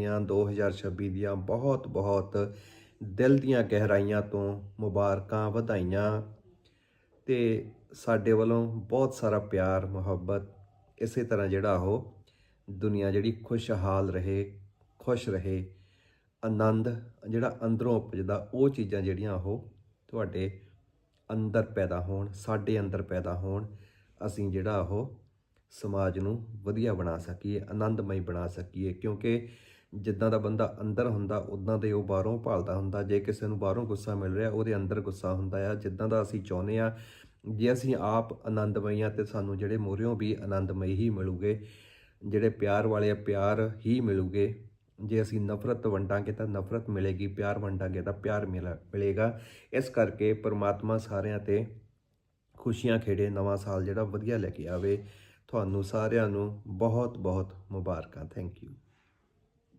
ਦੀਆਂ 2026 ਦੀਆਂ ਬਹੁਤ ਬਹੁਤ ਦਿਲ ਦੀਆਂ ਗਹਿਰਾਈਆਂ ਤੋਂ ਮੁਬਾਰਕਾਂ ਵਧਾਈਆਂ ਤੇ ਸਾਡੇ ਵੱਲੋਂ ਬਹੁਤ ਸਾਰਾ ਪਿਆਰ, ਮੁਹੱਬਤ ਇਸੇ ਤਰ੍ਹਾਂ ਜਿਹੜਾ ਉਹ ਦੁਨੀਆ ਜਿਹੜੀ ਖੁਸ਼ਹਾਲ ਰਹੇ, ਖੁਸ਼ ਰਹੇ, ਆਨੰਦ ਜਿਹੜਾ ਅੰਦਰੋਂ ਉਪਜਦਾ, ਉਹ ਚੀਜ਼ਾਂ ਜਿਹੜੀਆਂ ਉਹ ਤੁਹਾਡੇ ਅੰਦਰ ਪੈਦਾ ਹੋਣ, ਸਾਡੇ ਅੰਦਰ ਪੈਦਾ ਹੋਣ, ਅਸੀਂ ਜਿਹੜਾ ਉਹ ਸਮਾਜ ਨੂੰ ਵਧੀਆ ਬਣਾ ਸਕੀਏ, ਆਨੰਦਮਈ ਬਣਾ ਸਕੀਏ, ਕਿਉਂਕਿ ਜਿੱਦਾਂ ਦਾ ਬੰਦਾ ਅੰਦਰ ਹੁੰਦਾ ਉਦਾਂ ਦੇ ਉਹ ਬਾਹਰੋਂ ਭਾਲਦਾ ਹੁੰਦਾ। ਜੇ ਕਿਸੇ ਨੂੰ ਬਾਹਰੋਂ ਗੁੱਸਾ ਮਿਲ ਰਿਹਾ, ਉਹਦੇ ਅੰਦਰ ਗੁੱਸਾ ਹੁੰਦਾ ਆ। ਜਿੱਦਾਂ ਦਾ ਅਸੀਂ ਚਾਹੁੰਦੇ ਆ, ਜੇ ਅਸੀਂ ਆਪ ਆਨੰਦਮਈ ਆ ਤੇ ਸਾਨੂੰ ਜਿਹੜੇ ਮੋਰਿਓਂ ਵੀ ਆਨੰਦਮਈ ਹੀ ਮਿਲੂਗੇ, ਜਿਹੜੇ ਪਿਆਰ ਵਾਲੇ ਆ, ਪਿਆਰ ਹੀ ਮਿਲੂਗੇ। ਜੇ ਅਸੀਂ ਨਫ਼ਰਤ ਵੰਡਾਂਗੇ ਤਾਂ ਨਫ਼ਰਤ ਮਿਲੇਗੀ, ਪਿਆਰ ਵੰਡਾਂਗੇ ਤਾਂ ਪਿਆਰ ਮਿਲਾ- ਮਿਲੇਗਾ। ਇਸ ਕਰਕੇ ਪ੍ਰਮਾਤਮਾ ਸਾਰਿਆਂ ਤੇ ਖੁਸ਼ੀਆਂ ਖੇੜੇ, ਨਵਾਂ ਸਾਲ ਜਿਹੜਾ ਵਧੀਆ ਲੈ ਕੇ ਆਵੇ। ਤੁਹਾਨੂੰ ਸਾਰਿਆਂ ਨੂੰ ਬਹੁਤ ਬਹੁਤ ਮੁਬਾਰਕਾਂ। Thank you